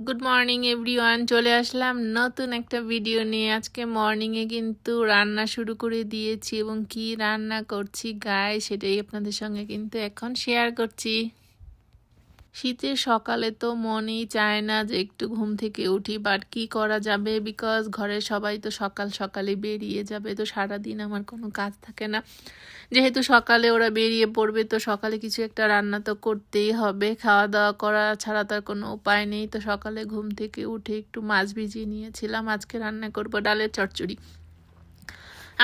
Good morning everyone চলে আসলাম নতুন একটা ভিডিও নিয়ে। আজকে মর্নিংয়ে কিন্তু রান্না শুরু করে দিয়েছি এবং কি রান্না করছি গায়ে সেটাই আপনাদের সঙ্গে কিন্তু এখন শেয়ার করছি। শীতের সকালে তো মনেই চায় না যে একটু ঘুম থেকে উঠি বাট কি করা যাবে? বিকজ ঘরের সবাই তো সকাল সকালে বেরিয়ে যাবে, তো সারাদিন আমার কোনো কাজ থাকে না। যেহেতু সকালে ওরা বেরিয়ে পড়বে, তো সকালে কিছু একটা রান্না তো করতেই হবে। খাওয়া দাওয়া করা ছাড়া তো আর কোনো উপায় নেই। তো সকালে ঘুম থেকে উঠে একটু মাছ ভিজিয়ে নিয়েছিলাম। আজকে রান্না করব ডালের চচ্চড়ি।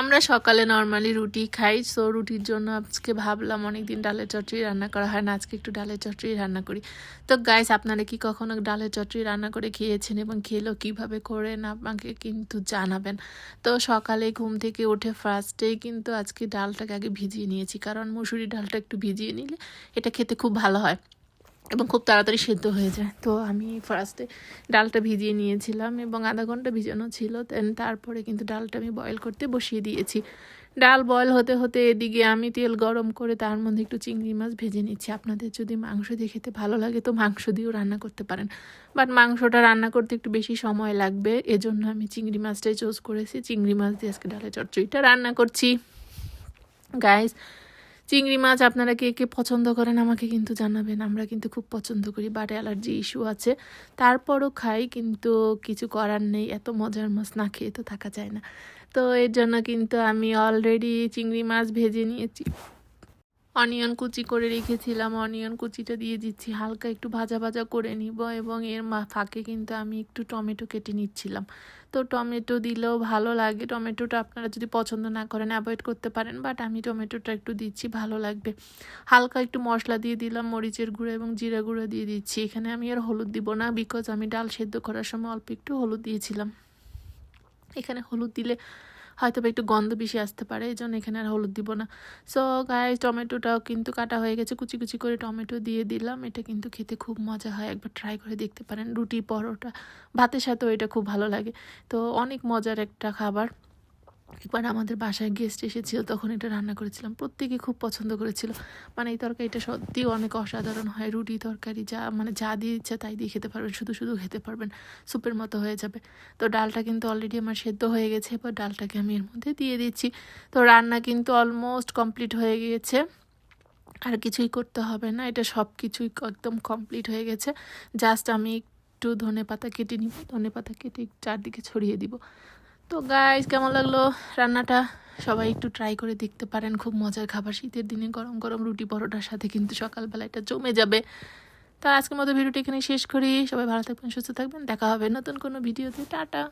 আমরা সকালে নর্মালি রুটি খাই সো রুটির জন্য আজকে ভাবলাম অনেকদিন ডালের চচ্চড়ি রান্না করা হয় না, আজকে একটু ডালের চচ্চড়ি রান্না করি। তো গাইস আপনারা কি কখনো ডালের চচ্চড়ি রান্না করে খেয়েছেন এবং খেলেও কীভাবে করেন আমাকে কিন্তু জানাবেন। তো সকালে ঘুম থেকে উঠে ফার্স্টেই কিন্তু আজকে ডালটাকে আগে ভিজিয়ে নিয়েছি, কারণ মুসুরি ডালটা একটু ভিজিয়ে নিলে এটা খেতে খুব ভালো হয়। এবং খুব তাড়াতাড়ি সেদ্ধ হয়ে যায়। তো আমি ফার্স্টে ডালটা ভিজিয়ে নিয়েছিলাম এবং আধা ঘণ্টা ভিজানো ছিল। দেন তারপরে কিন্তু ডালটা আমি বয়েল করতে বসিয়ে দিয়েছি। ডাল বয়েল হতে হতে এদিকে আমি তেল গরম করে তার মধ্যে একটু চিংড়ি মাছ ভেজে নিচ্ছি। আপনাদের যদি মাংস দিয়ে খেতে ভালো লাগে তো মাংস দিয়েও রান্না করতে পারেন। বাট মাংসটা রান্না করতে একটু বেশি সময় লাগবে। এজন্য আমি চিংড়ি মাছটাই চুজ করেছি। চিংড়ি মাছ দিয়ে আজকে ডালের চচ্চড়িটা রান্না করছি। গাইস চিংড়ি মাছ আপনারা কে কে পছন্দ করেন আমাকে কিন্তু জানাবেন। আমরা কিন্তু খুব পছন্দ করি, বাট অ্যালার্জি ইস্যু আছে। তারপরও খাই কিন্তু কিছু করার নেই, এত মজার মাছ না খেয়ে তো থাকা যায় না। তো এর জন্য কিন্তু আমি অলরেডি চিংড়ি মাছ ভেজে নিয়েছি। অনিয়ন কুচি করে রেখেছিলাম। অনিয়ন কুচিটা দিয়ে দিচ্ছি। হালকা একটু ভাজা ভাজা করে নিব এবং এর ফাঁকে কিন্তু আমি একটু টমেটো কেটে নিচ্ছিলাম। তো টমেটো দিলেও ভালো লাগে। টমেটোটা আপনারা যদি পছন্দ না করেন অ্যাভয়েড করতে পারেন, বাট আমি টমেটোটা একটু দিচ্ছি, ভালো লাগবে। হালকা একটু মশলা দিয়ে দিলাম, মরিচের গুঁড়ো এবং জিরা গুঁড়ো দিয়ে দিচ্ছি। এখানে আমি আর হলুদ দিব না বিকজ আমি ডাল সেদ্ধ করার সময় অল্প একটু হলুদ দিয়েছিলাম। এখানে হলুদ দিলে হয়তো একটু গন্ধ বেশি আসতে পারে এই জন্য এখানে আর হলুদ দিব না। সো গায়ে টমেটোটাও কিন্তু কাটা হয়ে গেছে, কুচি কুচি করে টমেটো দিয়ে দিলাম। এটা কিন্তু খেতে খুব মজা হয়, একবার ট্রাই করে দেখতে পারেন। রুটি, পরোটা, ভাতের সাথেও এটা খুব ভালো লাগে। তো অনেক মজার একটা খাবার। একবার আমাদের বাসায় গেস্ট এসেছিল, তখন এটা রান্না করেছিলাম। প্রত্যেকে খুব পছন্দ করেছিল। মানে এই তরকারিটা সত্যি অনেক অসাধারণ হয়। রুটি তরকারি যা মানে যা দিয়ে ইচ্ছা তাই দিয়ে খেতে পারবেন, শুধু শুধু খেতে পারবেন। স্যুপের মতো হয়ে যাবে। তো ডালটা কিন্তু অলরেডি আমার সেদ্ধ হয়ে গেছে। এবার ডালটাকে আমি এর মধ্যে দিয়ে দিচ্ছি। তো রান্না কিন্তু অলমোস্ট কমপ্লিট হয়ে গিয়েছে। আর কিছুই করতে হবে না। এটা সব কিছুই একদম কমপ্লিট হয়ে গেছে। জাস্ট আমি একটু ধনে পাতা কেটে নিব। ধনে পাতা কেটে চারদিকে ছড়িয়ে দিব। তো গাইজ কেমন লাগল রান্নাটা? সবাই একটু ট্রাই করে দেখতে পারেন। খুব মজার খাবার শীতের দিনে, গরম গরম রুটি পরোটার সাথে কিন্তু সকালবেলা এটা জমে যাবে। তো আজকের মতো ভিডিওটি এখানে শেষ করি। সবাই ভালো থাকবেন, সুস্থ থাকবেন। দেখা হবে নতুন কোনো ভিডিওতে। টাটা।